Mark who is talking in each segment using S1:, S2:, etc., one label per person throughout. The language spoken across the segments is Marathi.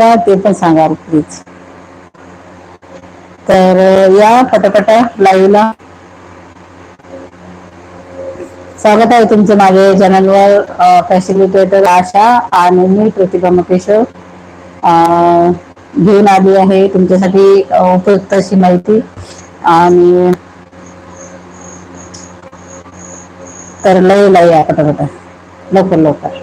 S1: का ते पण सांगाल प्लीज. तर या पटापटा लाईव्हला. स्वागत आहे तुमचं माझे चॅनलवर फॅसिलिटेटर आशा आणि मी प्रतिभा मुकेश्वर घेऊन आली आहे तुमच्यासाठी उपयुक्त अशी माहिती. आणि तर लय लय या पटापटा लवकर लवकर.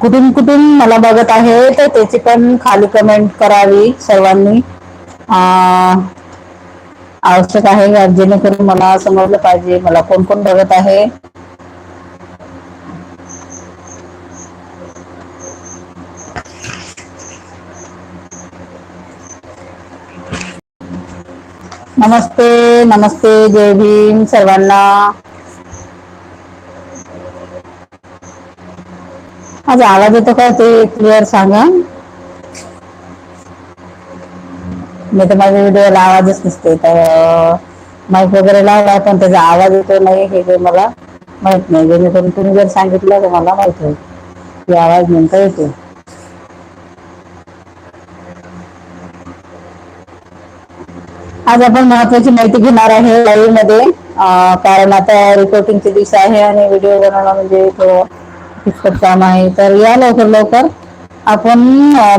S1: कुठून कुठून मला बघत आहे तर त्याची पण खाली कमेंट करावी सर्वांनी. आवश्यक आहे जेणेकरून मला समजलं पाहिजे मला कोण कोण बघत आहे. नमस्ते नमस्ते जय भीम सर्वांना. माझा आवाज येतो का ते क्लिअर सांगा. मी तर माझ्या व्हिडिओला आवाजच नसते तर माईक वगैरे लावला पण त्याचा आवाज येतो नाही हे काही मला माहीत नाही. जेणेकरून तुम्ही जर सांगितलं तर मला माहीत होईल. की आवाज नेमका येतो आज आपण महत्वाची माहिती घेणार आहे लाईव्हमध्ये. कारण आता रिपोर्टिंगचे दिवस आहे आणि व्हिडिओ बनवणं म्हणजे थोडं किचकट काम आहे तर या लवकर लवकर आपण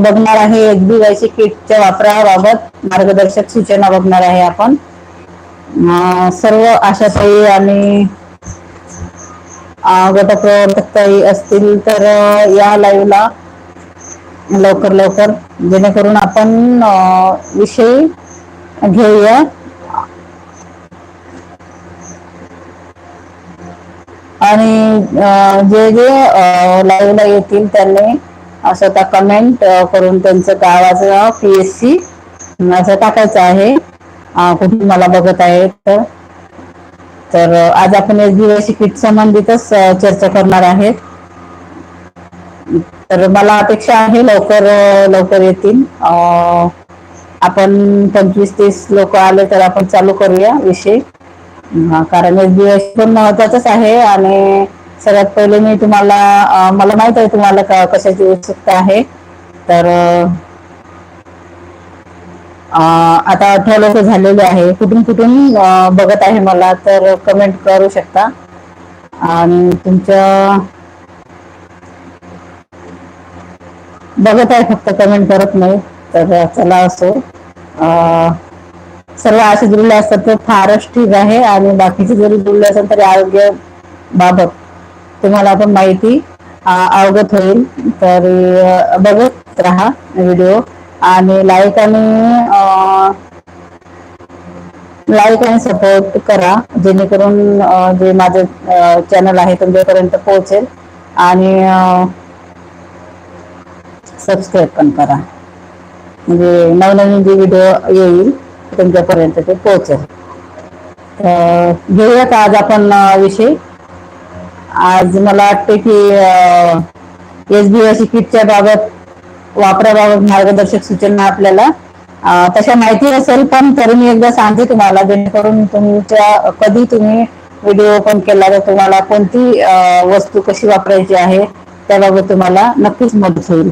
S1: बघणार आहे एच बी वाय सी किटच्या वापराबाबत. मार्गदर्शक सूचना बघणार आहे आपण. सर्व आशाताई आणि गटप्रवर्तकताई असतील तर या लाईव्हला लवकर लवकर जेणेकरून आपण विषयी घेऊया. आणि जे जे लाईव्हला येतील त्यांनी स्वतः कमेंट करून त्यांचं गावाचं पी एस सी असं टाकायचं आहे. कुठून मला बघत आहेत. तर तर आज आपण एस बी वाय किट संबंधितच चर्चा करणार आहेत. तर मला अपेक्षा आहे लवकर लवकर येतील. आपण पंचवीस तीस लोक आले तर आपण चालू करूया विषय. कारण एस बी पण महत्वाचंच आहे आणि सगळ्यात पहिले मी तुम्हाला मला माहीत आहे तुम्हाला कशाची उत्सुकता आहे. तर आता अठरा लोक झालेले आहे. कुठून कुठून बघत आहे मला तर कमेंट करू शकता. आणि तुमच्या बघत आहे फक्त कमेंट करत नाही. तर चला असो. सर्व असे जुळले असतात तर फारच ठीक आहे. आणि बाकीचे जरी जुळले असेल तरी आरोग्य बाबत तुम्हाला पण माहिती अवगत होईल. तर बघत राहा व्हिडिओ आणि लाईक आणि लाईक आणि सपोर्ट करा जेणेकरून जे माझं चॅनल आहे तुमच्यापर्यंत पोहोचेल. आणि सबस्क्राईब पण करा. म्हणजे नवनवीन जे व्हिडिओ येईल तुमच्यापर्यंत ते पोहोचेल. घेऊयात आज आपण विषय. आज मला वाटते की एस बी एस किटच्या बाबत वापराबाबत मार्गदर्शक सूचना आपल्याला तशा माहिती असेल पण तरी मी एकदा सांगते तुम्हाला जेणेकरून तुमच्या कधी तुम्ही व्हिडिओ ओपन केला तर तुम्हाला कोणती वस्तू कशी वापरायची आहे त्याबाबत तुम्हाला नक्कीच मदत होईल.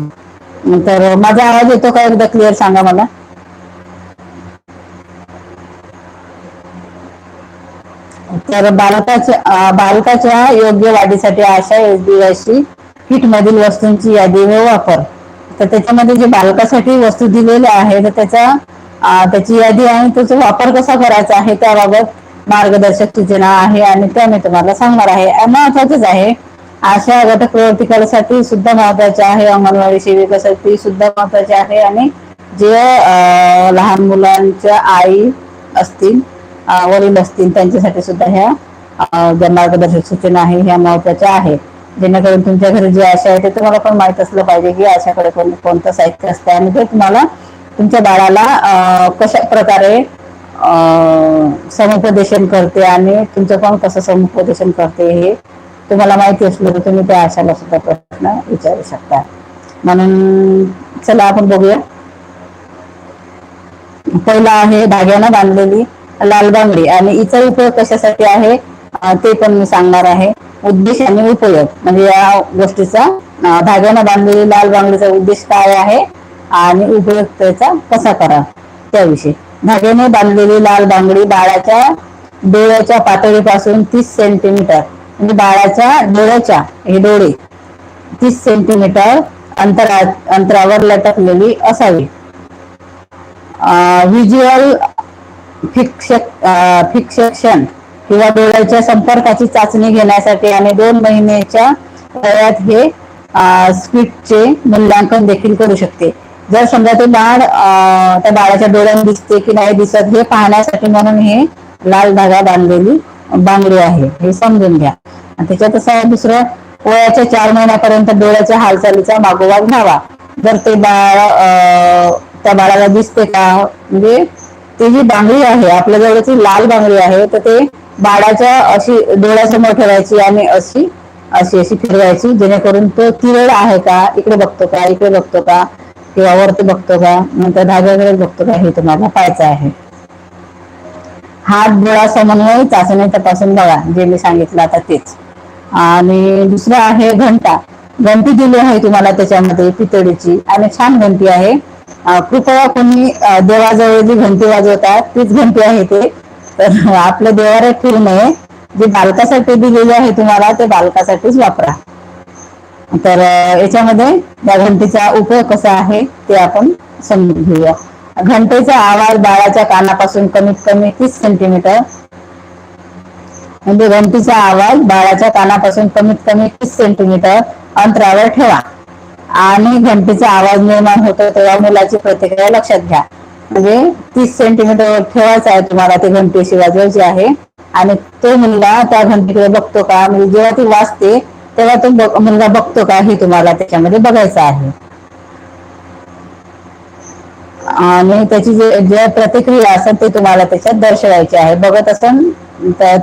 S1: तर माझा आवाज येतो का? एकदा क्लिअर सांगा मला. तर भारताच्या भारताच्या योग्य वाढीसाठी ASHA S B C kit मधील वस्तूंची यादी व वापर. तर त्याच्यामध्ये जे बालकासाठी वस्तू दिलेल्या आहे तर त्याचा त्याची यादी आणि त्याचा वापर कसा करायचा आहे त्याबाबत मार्गदर्शक सूचना आहे आणि त्या मी तुम्हाला सांगणार आहे. महत्वाचंच आहे. अशा घटक प्रवर्तिकासाठी सुद्धा महत्त्वाचे आहे. अंगणवाडी सेविकासाठी सुद्धा महत्त्वाचे आहे आणि जे लहान मुलांच्या आई असतील वरील असतील त्यांच्यासाठी सुद्धा ह्या ज्या मार्गदर्शक सूचना आहे ह्या महत्त्वाच्या आहेत जेणेकरून तुमच्या घरी जे आशा आहे ते तुम्हाला पण माहीत असलं पाहिजे की आशाकडे कोण कोणतं साहित्य असतं आणि ते तुम्हाला तुमच्या बाळाला कशा प्रकारे समुपदेशन करते आणि तुमचं पण कसं समुपदेशन करते हे तुम्हाला माहिती असलं तर तुम्ही त्या आशाला सुद्धा प्रश्न विचारू शकता. म्हणून चला आपण बघूया. पहिला आहे धाग्यानं बांधलेली लाल बांगडी. आणि हिचा उपयोग कशासाठी आहे? ते पण मी सांगणार आहे. उद्देश आणि उपयोग. म्हणजे या गोष्टीचा धाग्यानं बांधलेली लाल बांगडीचा उद्देश काय आहे? आणि उपयोग त्याचा कसा करा त्याविषयी. धाग्याने बांधलेली लाल बांगडी बाळाच्या डोळ्याच्या पातळीपासून तीस सेंटीमीटर म्हणजे बाळाच्या डोळ्याच्या हे डोळे तीस सेंटीमीटर अंतरा अंतरावर लटकलेली असावी. व्हिज्युअल फिक्षक फिक्सेशन किंवा डोळ्याच्या संपर्काची चाचणी घेण्यासाठी आणि दोन महिन्याच्या वयात हे स्पीडचे मूल्यांकन देखील करू शकते. जर समजा ते बाळ त्या बाळाच्या डोळ्यात दिसते की नाही दिसत हे पाहण्यासाठी म्हणून हे लाल धागा बांधलेली बांगडी आहे. हे समजून घ्या. त्याच्यात असं दुसरं वयाच्या चार महिन्यापर्यंत डोळ्याच्या हालचालीचा मागोवा घ्यावा. जर ते बाळ त्या बाळाला दिसते का म्हणजे ती जी बांगडी आहे आपल्या जवळची लाल बांगडी आहे तर ते बाळाच्या अशी डोळ्यासमोर ठेवायची आणि अशी अशी अशी फिरवायची जेणेकरून तो तिरड आहे का इकडे बघतो का इकडे बघतो का किंवा वरती बघतो का नंतर धाग्याकडे बघतो का हे तुम्हाला पाहायचं आहे. हात डोळा समन्वय चाचणी तपासून बघा जे मी सांगितलं आता तेच. आणि दुसरं आहे घंटा. घंटी दिली आहे तुम्हाला त्याच्यामध्ये पितळीची आणि छान घंटी आहे. कृपया कोणी देवाजवळ जी घंटी वाजवतात तीच घंटी आहे ते. तर आपलं देवारे फिरू नये. जे बालकासाठी दिलेले आहे तुम्हाला ते बालकासाठीच वापरा. तर याच्यामध्ये त्या घंटीचा उपयोग कसा आहे ते आपण समजून घेऊया. घंटेचा आवाज बाळाच्या कानापासून कमीत कमी तीस सेंटीमीटर म्हणजे घंटीचा आवाज बाळाच्या कानापासून कमीत कमी तीस सेंटीमीटर अंतरावर ठेवा. आणि घंटीचा आवाज निर्माण होतो तेव्हा मुलाची प्रतिक्रिया लक्षात घ्या. म्हणजे तीस सेंटीमीटर ठेवायचा आहे तुम्हाला ती घंटी अशी वाजवायची आहे आणि तो मुलगा त्या घंटीकडे बघतो का? म्हणजे जेव्हा ती वाजते तेव्हा तो मुलगा बघतो का? हे तुम्हाला त्याच्यामध्ये बघायचं आहे. आणि त्याची जे जे प्रतिक्रिया असेल ते तुम्हाला त्याच्यात दर्शवायची आहे. बघत असेल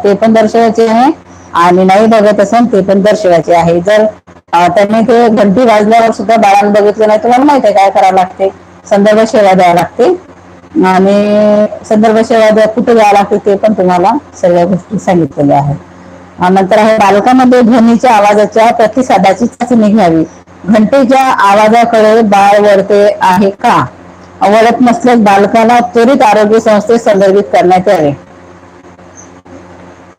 S1: ते पण दर्शवायचे आहे. आणि नाही बघत असेल ते पण दर्शवायचे आहे. जर त्यांनी ते घंटी वाजल्यावर सुद्धा बाळाला बघितलं नाही तुम्हाला माहिती आहे काय करावं लागते? संदर्भ सेवा द्यावं लागते. आणि संदर्भ सेवा द्या कुठे द्यावं लागते ते पण तुम्हाला सगळ्या गोष्टी सांगितलेल्या आहेत. नंतर आहे बालकामध्ये ध्वनीच्या आवाजाच्या प्रतिसादाची चाचणी घ्यावी. घंटेच्या आवाजाकडे बाळ वळते आहे का? वळत नसल्यास बालकाला त्वरित आरोग्य संस्थेत संदर्भित करण्यात यावे.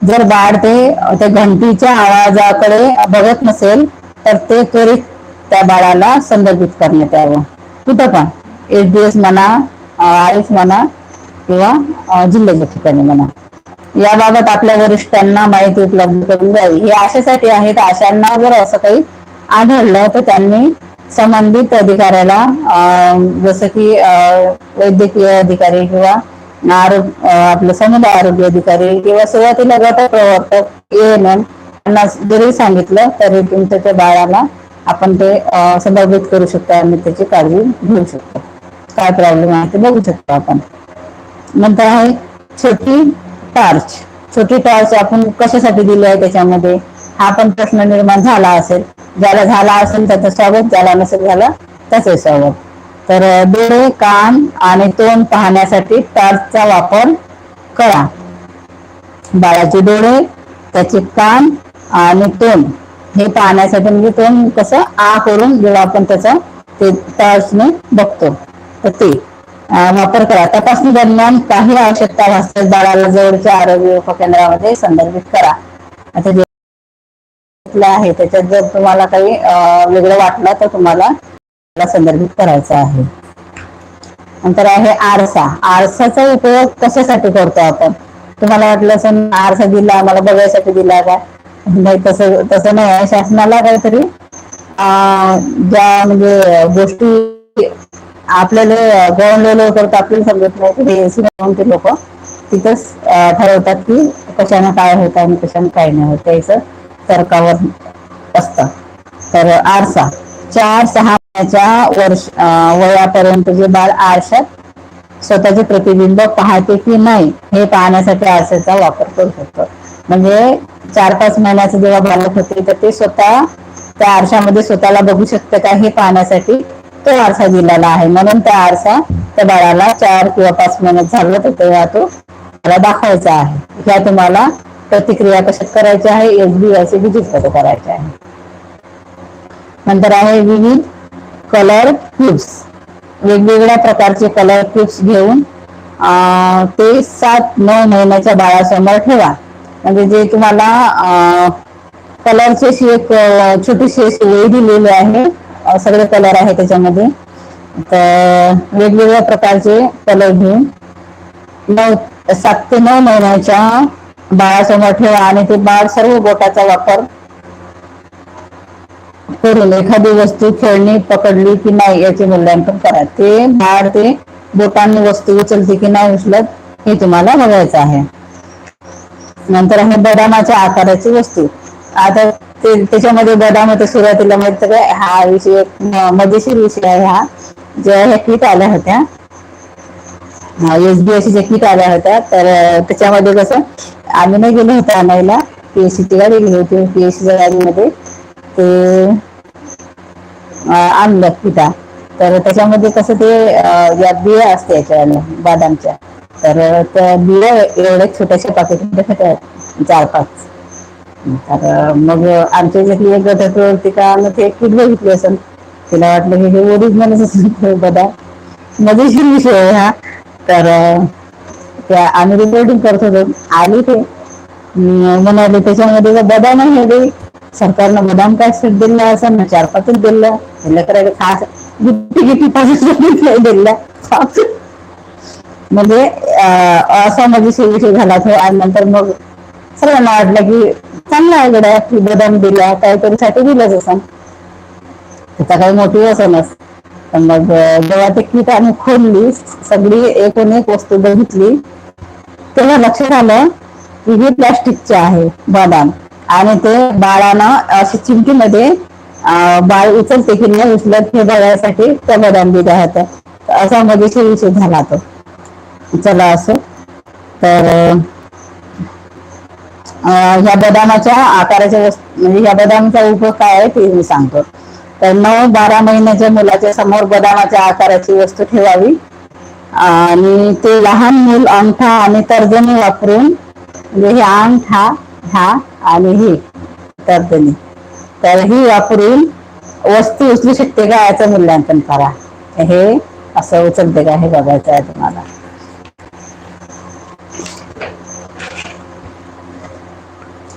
S1: जर बाळ ते त्या घंटीच्या आवाजाकडे बघत नसेल तर ते त्वरित त्या बाळाला संदर्भित करण्यात यावं. कुठं पण एच डी एस म्हणा आय एस म्हणा किंवा जिल्ह्याच्या ठिकाणी म्हणा. याबाबत आपल्या वरिष्ठांना माहिती उपलब्ध करून द्यावी. हे आशेसाठी तर आशांना जर असं काही आढळलं तर त्यांनी संबंधित अधिकाऱ्याला जसं की वैद्यकीय अधिकारी किंवा आरोग्य आपलं समुदाय आरोग्य अधिकारी किंवा सुरुवातीला गट प्रवर्तक एएनएम यांना जरी सांगितलं तरी तुमच्या त्या बाळाला आपण ते संदर्भित करू शकतो. आणि त्याची काळजी घेऊ शकतो. काय प्रॉब्लेम आहे ते बघू शकतो आपण. नंतर आहे छोटी टॉर्च. छोटी टॉर्च आपण कशासाठी दिली आहे त्याच्यामध्ये? हा पण प्रश्न निर्माण झाला असेल. ज्याला झाला असेल त्याचं स्वागत ज्याला नसेल झालं त्याचं स्वागत. तर डोळे कान आणि तोंड पाहण्यासाठी टॉर्चचा वापर करा. बाळाचे डोळे त्याचे कान आणि तोंड. हे पाहण्यासाठी म्हणजे तोंड कसं आ करून जेव्हा आपण त्याचा ते टॉर्चने बघतो. तर ते वापर करा. तपासणी दरम्यान काही आवश्यकता भासल्यास बाळाला जवळच्या आरोग्य उपकेंद्रामध्ये संदर्भित करा. आता जे आहे त्याच्यात जर तुम्हाला काही वेगळं वाटलं तर तुम्हाला संदर्भित करायचा आहे. नंतर आहे आरसा. आरसाचा उपयोग कशासाठी करतो आपण? तुम्हाला वाटलं असं आरसा दिला आम्हाला बघायसाठी दिला का? नाही तसं तसं नाही. आहे शासनाला काहीतरी ज्या म्हणजे गोष्टी आपल्याला ग्राउंड लेवल करतो आपल्याला समजत नाही ते लोक तिथंच ठरवतात की कशाने काय होत आणि कशाने काय नाही होत त्याचं तर्कावर असतं. तर आरसा. चार सहा वर्ष वयापर्यंत जे बाळ आरशात स्वतःचे प्रतिबिंब पाहते की नाही हे पाहण्यासाठी आरशाचा वापर करू शकतो. म्हणजे चार पाच महिन्याचं जेव्हा बालक होते तर ते स्वतः त्या आरशामध्ये स्वतःला बघू शकतं का हे पाहण्यासाठी तो आरसा दिलेला आहे. म्हणून त्या आरसा त्या बाळाला चार किंवा पाच महिन्यात झालं तर तेव्हा तो मला दाखवायचा आहे. ह्या तुम्हाला प्रतिक्रिया कशात करायची आहे? एस बी असे विजिटमध्ये करायचे आहे? नंतर आहे विविध कलर क्यूब्स. वेगवेगळ्या प्रकारचे कलर क्यूब्स घेऊन ते सात नऊ महिन्याच्या बाळासमोर ठेवा. म्हणजे जे तुम्हाला कलरचे अशी एक छोटीशी अशी वेळी दिलेली आहे. सगळे कलर आहे त्याच्यामध्ये. तर वेगवेगळ्या प्रकारचे कलर घेऊन नऊ सात ते नऊ महिन्याच्या बाळासमोर ठेवा आणि ते बाळ सर्व बोटाचा वापर करून एखादी वस्तू खेळणी पकडली की नाही याचे मूल्यांकन करा. ते बाळ ते बोटांनी वस्तू उचलते की नाही उचलत हे तुम्हाला बघायचं आहे. नंतर आहे बदामाच्या आकाराची वस्तू. आता ते त्याच्यामध्ये बदाम होते सुरुवातीला माहीत हा विषय मजेशीर विषय आहे हा. ज्या ह्या किट आल्या होत्या. एस बी एस किट आल्या होत्या तर त्याच्यामध्ये कसं आम्ही नाही गेलो होतो आणायला. पीएससीची गाडी गेली होती पीएससीच्या गाडीमध्ये. ते आणलं पिता तर त्याच्यामध्ये कसं ते या बिया असते याच्या बदामच्या. तर त्या बिया एवढ्या छोट्याशा पाकिटमध्ये होत्या चार पाच. तर मग आमच्या ज्यातली एक गट होती का ते एक किट बघितली असेल. तिला वाटलं की हे ओरिजिनलच असेल बदाम. मजेशीर विषय आहे हा. तर त्या आम्ही रिपोर्टिंग करत होतो. आली ते. म्हणाले त्याच्यामध्ये बदाम आहे सरकारनं बदाम काय सेट दिलं असं ना चार पाचच दिलं दिलं करायला खास गिट्टी गिट्टी पाच. दिलं म्हणजे असा म्हणजे विषय झाला तो. आणि नंतर मग सगळ्यांना वाटलं की चांगला आहे गड्या की बदाम दिला काहीतरी साठी दिलंच असं. त्याचा काही मोठी असं पण मग जेव्हा ते किट आम्ही खोलली सगळी एकूण एक वस्तू बघितली तेव्हा लक्षात आलं की हे प्लास्टिकचे आहे बदाम. आणि ते बाळानं अशी चिमटीमध्ये बाळ उचलते की नाही उचलत हे बघायसाठी त्या बदाम दिल्या होत्या असा मध्ये विषय झाला तो. चला असं. तर ह्या बदामाच्या आकाराच्या वस्तू म्हणजे ह्या बदामचा उपयोग काय आहे ते मी सांगतो. तर नऊ बारा महिन्याच्या मुलाच्या समोर बदामाच्या आकाराची वस्तू ठेवावी. आणि ते लहान मूल अंगठा आणि तर्जनी वापरून म्हणजे हे अंगठा हा आणि ही तर्जनी तर ही वापरून वस्तू उचलू शकते का याचं मूल्यांकन करा. हे असं उचलते का हे बघायचं आहे तुम्हाला.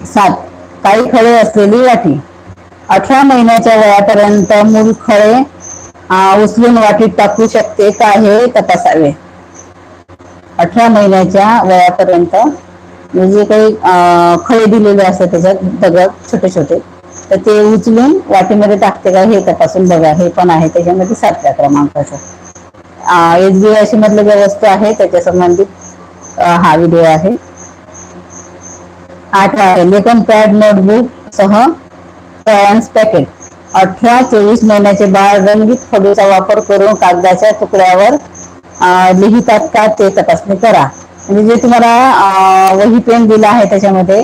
S1: सात. काही खळे असलेली वाटी. अठरा महिन्याच्या वयापर्यंत मूल खळे उचलून वाटीत टाकू शकते का हे तपासावे. अठरा महिन्याच्या वयापर्यंत म्हणजे जे काही खळे दिलेले असतात त्याच्यात दगड छोटे छोटे तर ते उचलून वाटीमध्ये टाकते का हे तपासून बघा हे पण आहे त्याच्यामध्ये सातव्या क्रमांकाचं. एस बी अशी मधलं ज्या वस्तू आहे त्याच्या संबंधित हा व्हिडिओ आहे. आठ आहे लेखन पॅड नोटबुक सह पॅकेट. अठरा चोवीस महिन्याचे बाळ रंगीत खडूचा वापर करून कागदाच्या तुकड्यावर लिहितात का ते तपासणी करा. म्हणजे जे तुम्हाला वही पेन दिला आहे त्याच्यामध्ये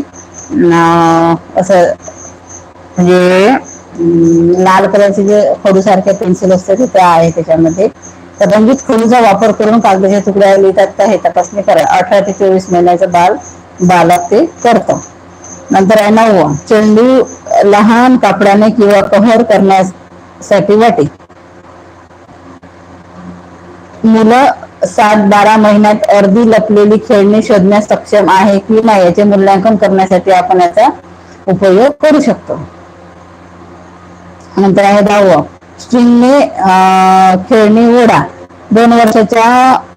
S1: असं म्हणजे लाल कलरचे जे खडू सारखे पेन्सिल असते ते त्या आहे त्याच्यामध्ये. तर रंगीत खडूचा वापर करून कागदाच्या तुकड्या लिहितात का हे तपासणी करा. अठरा ते चोवीस महिन्याचं बाल बालक ते करतं. नंतर आहे नववं. चेंडू लहान कापडाने किंवा कव्हर करण्यासाठी वाटे. मुलं सात बारा महिन्यात अर्धी लपलेली खेळणी शोधण्यास सक्षम आहे की नाही याचे मूल्यांकन करण्यासाठी आपण याचा उपयोग करू शकतो. नंतर आहे दहावं. स्ट्रिंगने खेळणी ओढा. दोन वर्षाच्या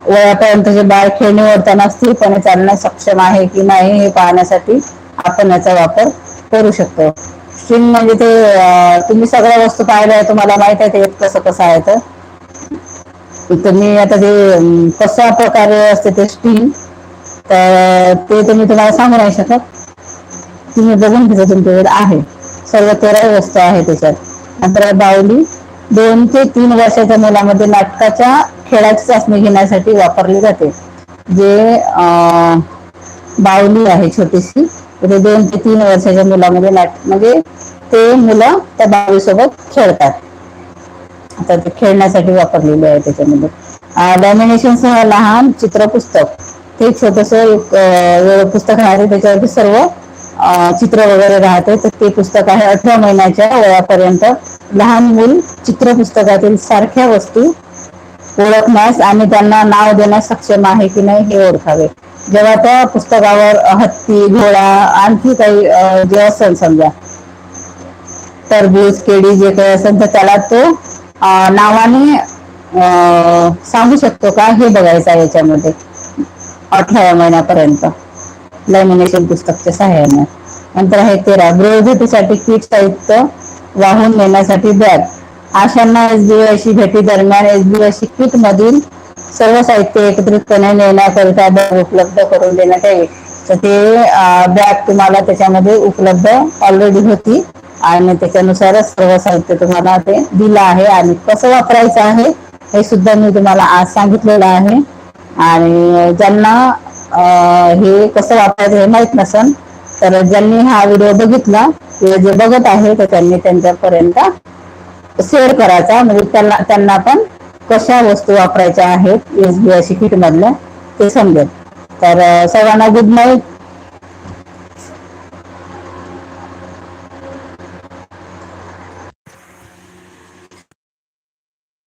S1: वयापर्यंतचे बाळ खेळणी ओढताना स्थिरपणे चालण्यास सक्षम आहे की नाही हे पाहण्यासाठी आपण याचा वापर करू शकतो. स्ट्रिंग म्हणजे ते तुम्ही सगळ्या वस्तू पाहिल्या तुम्हाला माहीत आहे ते कसं कसं आहे तर. मी आता ते कशा प्रकारे असते ते स्टील तर ते तुम्ही तुम्हाला सांगू नाही शकत. तुम्ही बघून घ्यायचं तुमच्याकडे आहे. सर्व तेरा वस्तू आहे त्याच्यात. नंतर बावली दोन ते तीन वर्षाच्या मुलामध्ये नाटकाच्या खेळाची चाचणी घेण्यासाठी वापरली जाते. जे बावली आहे छोटीशी तर ते दोन ते तीन वर्षाच्या मुलामध्ये नाट म्हणजे ते मुलं त्या बावलीसोबत खेळतात. आता ते खेळण्यासाठी वापरलेले आहे त्याच्यामध्ये. डॉमिनेशन सह लहान चित्रपुस्तक. ते छोटस एक पुस्तक राहते त्याच्यावरती सर्व चित्र वगैरे राहते. तर ते पुस्तक आहे अठरा महिन्याच्या वयापर्यंत. लहान मूल चित्र पुस्तकातील सारख्या वस्तू ओळखण्यास आणि त्यांना नाव देण्यास सक्षम आहे की नाही हे ओळखावे. जेव्हा त्या पुस्तकावर हत्ती घोडा आणखी काही जे असेल समजा टरबूज केळी जे काही असेल तर त्याला तो नावाने सांगू शकतो का? हे बघायचं आहे याच्यामध्ये. अठराव्या महिन्यापर्यंत. लॅमिनेशन पुस्तकच्या सहाय्याने. नंतर आहे तेरा. गृहभेटीसाठी किट साहित्य वाहून नेण्यासाठी बॅग आशांना एसबीआयशी भेटी दरम्यान एसबीआयशी किट मधील सर्व साहित्य एकत्रितपणे नेण्याकरिता बॅग उपलब्ध करून देण्यात यावी. तर ते बॅग तुम्हाला त्याच्यामध्ये उपलब्ध ऑलरेडी होती. आणि त्याच्यानुसारच सर्व साहित्य तुम्हाला ते दिलं आहे. आणि कसं वापरायचं आहे हे सुद्धा मी तुम्हाला आज सांगितलेलं आहे. आणि ज्यांना हे कसं वापरायचं हे माहीत नसन तर ज्यांनी हा व्हिडिओ बघितला किंवा जे बघत आहे तर त्यांनी त्यांच्यापर्यंत शेअर करायचा. म्हणजे त्यांना त्यांना पण कशा वस्तू वापरायच्या आहेत एस बी आय किट मधल्या ते समजेल. तर सर्वांना गुड नाईट